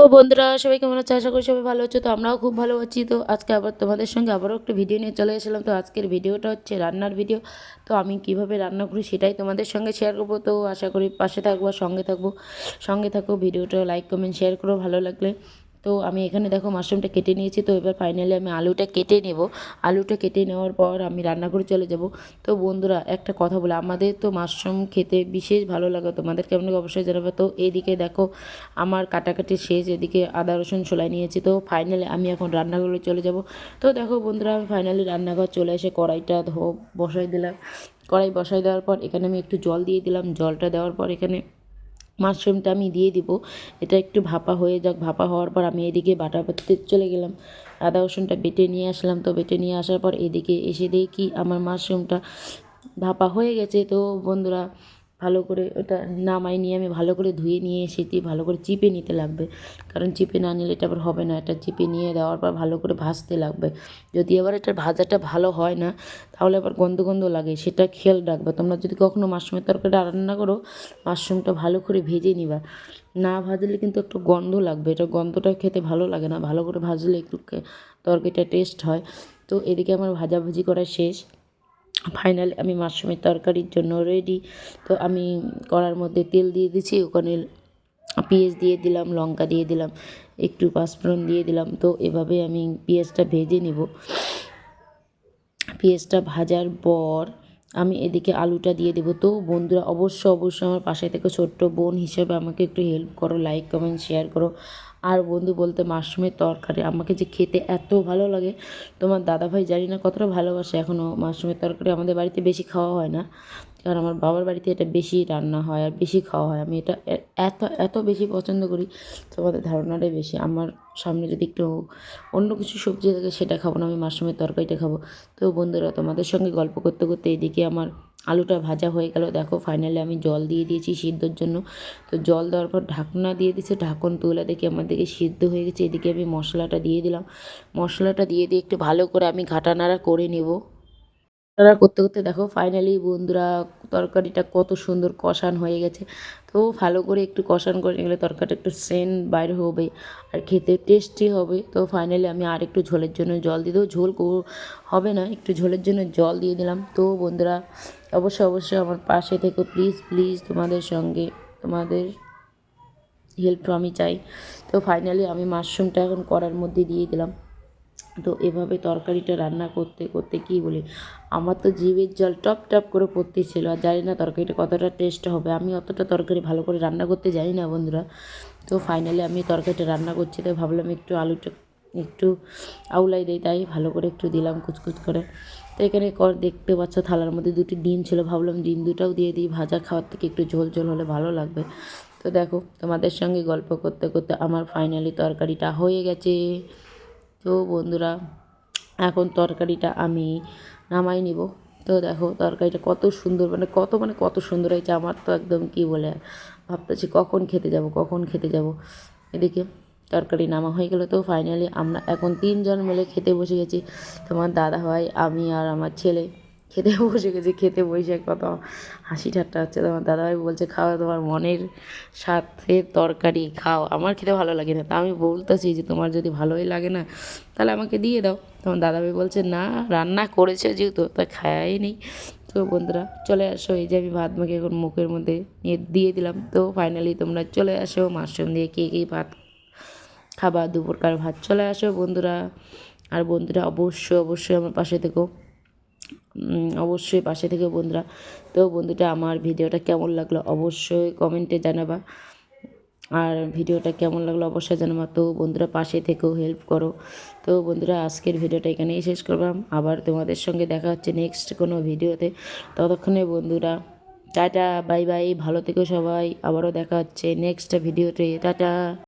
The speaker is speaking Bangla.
তো বন্ধুরা, সবাই কেমন আছে? আশা করি সবাই ভালো হচ্ছে তো আমরাও খুব ভালো আছি। তো আজকে আবার তোমাদের সঙ্গে আবারও একটা ভিডিও নিয়ে চলে এসেছিলাম। তো আজকের ভিডিওটা হচ্ছে রান্নার ভিডিও তো আমি কীভাবে রান্না করি সেটাই তোমাদের সঙ্গে শেয়ার করব। তো আশা করি পাশে থাকব সঙ্গে থাকব। সঙ্গে থাকো ভিডিওটা লাইক কমেন্ট শেয়ার করো, ভালো লাগলে। তো আমি এখানে দেখো মাশরুমটা কেটে নিয়েছি, তো এবার ফাইনালি আমি আলুটা কেটে নেব। আলুটা কেটে নেওয়ার পর আমি রান্না করে চলে যাব। তো বন্ধুরা, একটা কথা বলে, আমাদের তো মাশরুম খেতে বিশেষ ভালো লাগে, তোমাদের কেমন অবশ্যই জানাবে। তো এইদিকে দেখো, আমার কাটাকাটি শেষ, এদিকে আদা, রসুন ছোলাই নিয়েছি, তো ফাইনালি আমি এখন রান্নাঘরে চলে যাব। তো দেখো বন্ধুরা, আমি ফাইনালি রান্নাঘর চলে এসে কড়াইটা ধো, বসাই দিলাম। কড়াই বসাই দেওয়ার পর এখানে আমি একটু জল দিয়ে দিলাম। জলটা দেওয়ার পর এখানে মাশরুমটা আমি দিয়ে দিব। এটা একটু ভাপা হয়ে যাক, ভাপা হওয়ার পর আমি এদিকে বাটা বাটতে চলে গেলাম। আদা, রসুনটা বেটে নিয়ে আসলাম। তো বেটে নিয়ে আসার পর এদিকে এসে দেখি আমার মাশরুমটা ভাপা হয়ে গেছে। তো বন্ধুরা ভালো করে ওটা নামাই নিয়ে আমি ভালো করে ধুয়ে নিয়ে এসেছি ভালো করে চিপে নিতে লাগবে। কারণ চিপে না নিলে এটা আবার হবে না। এটা চিপে নিয়ে দেওয়ার পর ভালো করে ভাজতে লাগবে। যদি আবার এটার ভাজাটা ভালো হয় না, তাহলে আবার গন্ধ গন্ধ লাগে। সেটা খেয়াল রাখবে। তোমরা যদি কখনো মাশরুমের তরকারিটা রান্না করো, মাশরুমটা ভালো করে ভেজে নিবা। না ভাজলে কিন্তু একটু গন্ধ লাগবে। এটা গন্ধটা খেতে ভালো লাগে না। ভালো করে ভাজলে একটু তরকারিটা টেস্ট হয়। তো এদিকে আমার ভাজাভুজি করা শেষ। ফাইনালি আমি মাশরুমের তরকারির জন্য রেডি তো আমি কড়ার মধ্যে তেল দিয়ে দিচ্ছি ওখানে পেঁয়াজ দিয়ে দিলাম, লঙ্কা দিয়ে দিলাম, একটু পাঁচফোড়ন দিয়ে দিলাম। তো এভাবে আমি পেঁয়াজটা ভেজে নিব। পেঁয়াজটা ভাজার পর আমি এদিকে আলুটা দিয়ে দেবো। তো বন্ধুরা অবশ্য অবশ্যই আমার পাশে থেকে ছোট্ট বোন হিসেবে আমাকে একটু হেল্প করো লাইক কমেন্ট শেয়ার করো। আর বন্ধু বলতে মাশরুমের তরকারি। আমাকে যে খেতে এত ভালো লাগে, তোমার দাদাভাই জানি না কতটা ভালোবাসে এখনও মাশরুমের তরকারি আমাদের বাড়িতে বেশি খাওয়া হয় না। কারণ আমার বাবার বাড়িতে এটা বেশি রান্না হয় আর বেশি খাওয়া হয়। আমি এটা এত এত বেশি পছন্দ করি, তোমাদের ধারণাটাই বেশি। আমার সামনে যদি একটু অন্য কিছু সবজি থাকে, সেটা খাব না, আমি মাশরুমের তরকারিটা খাব। তো বন্ধুরা, তোমাদের সঙ্গে গল্প করতে করতে এদিকে আমার আলুটা ভাজা হয়ে গেল। দেখো ফাইনালি আমি জল দিয়ে দিয়েছি সিদ্ধর জন্য। তো জল দেওয়ার পর ঢাকনা দিয়ে দিয়েছে, ঢাকন তোলা দেখি দিকে সিদ্ধ হয়ে গেছে। এদিকে আমি মশলাটা দিয়ে দিলাম। মশলাটা দিয়ে দিয়ে একটু ভালো করে আমি ঘাটানাড়া করে নেব। নাড়া করতে করতে দেখো ফাইনালি বন্ধুরা তরকারিটা কত সুন্দর কষান হয়ে গেছে। তো ভালো করে একটু কষান করে গেলে তরকারিটা একটু সেন্ট বাইর হবে আর খেতে টেস্টি হবে। তো ফাইনালি আমি আর একটু ঝোলের জন্য জল দিয়ে দেবো। ঝোল হবে না, একটু ঝোলের জন্য জল দিয়ে দিলাম। তো বন্ধুরা অবশ্যই অবশ্যই আমার পাশে থেকো প্লিজ প্লিজ তোমাদের সঙ্গে তোমাদের হেল্প আমি চাই। তো ফাইনালি আমি মাশরুমটা এখন করার মধ্যে দিয়ে দিলাম। তো এভাবে তরকারিটা রান্না করতে করতে কী বলি? আমার তো জিভের জল টপ টপ করে পড়তেছিল আর জানি না তরকারিটা কতটা টেস্ট হবে। আমি অতটা তরকারি ভালো করে রান্না করতে জানি না বন্ধুরা। তো ফাইনালি আমি তরকারিটা রান্না করছি, তাই ভাবলাম একটু আলুটা একটু আউলাই দেয় তাই ভালো করে একটু দিলাম কুচকুচ করে। তো এখানে কর দেখতে পাচ্ছ থালার মধ্যে দুটি ডিম ছিল, ভাবলাম ডিম দুটাও দিয়ে দিই, ভাজা খাওয়ার থেকে একটু ঝোল ঝোল হলে ভালো লাগবে। তো দেখো তোমাদের সঙ্গে গল্প করতে করতে আমার ফাইনালি তরকারিটা হয়ে গেছে। তো বন্ধুরা, এখন তরকারিটা আমি নামাই নিব। তো দেখো, তরকারিটা কত সুন্দর মানে কত মানে কত সুন্দর হয়েছে আমার তো একদম কী বলে, ভাবতেছি কখন খেতে যাব, কখন খেতে যাব। এদিকে তরকারি নামা হয়ে গেলো, তো ফাইনালি আমরা এখন তিনজন মিলে খেতে বসে গেছি। তোমার দাদা ভাই আমি আর আমার ছেলে। খেতে বসে গেছে, খেতে বসে কত হাসি ঠাট্টা হচ্ছে। তোমার দাদাভাই বলছে, খাও তোমার মনের সাথে তরকারি, খাও। আমার খেতে ভালো লাগে না। তা আমি বলতেছি যে, তোমার যদি ভালোই লাগে না, তাহলে আমাকে দিয়ে দাও। তোমার দাদাভাই বলছে, না, রান্না করেছে যেহেতু, তা খায়াই নেই। তো বন্ধুরা, চলে আসো। এই যে আমি ভাত মাখে এখন মুখের মধ্যে নিয়ে দিয়ে দিলাম। তো ফাইনালি তোমরা চলে আসো, মাশরুম দিয়ে কে কে ভাত খাবার দুপুরকার ভাত চলে আসো বন্ধুরা। আর বন্ধুরা, অবশ্যই অবশ্যই আমার পাশে থেকো। অবশ্যই পাশে থেকে বন্ধুরা, তো বন্ধুটা আমার ভিডিওটা কেমন লাগল অবশ্যই কমেন্টে জানাবা। আর ভিডিওটা কেমন লাগল অবশ্যই জানাবা। তো বন্ধুরা পাশে থেকেও হেল্প করো। তো বন্ধুরা আজকের ভিডিওটা এখানেই শেষ করলাম। আবার তোমাদের সঙ্গে দেখা হচ্ছে নেক্সট কোনো ভিডিওতে। ততক্ষণে বন্ধুরা, টাটা, বাই বাই, ভালো থেকো সবাই। আবারও দেখা হচ্ছে নেক্সট ভিডিওতে। টাটা।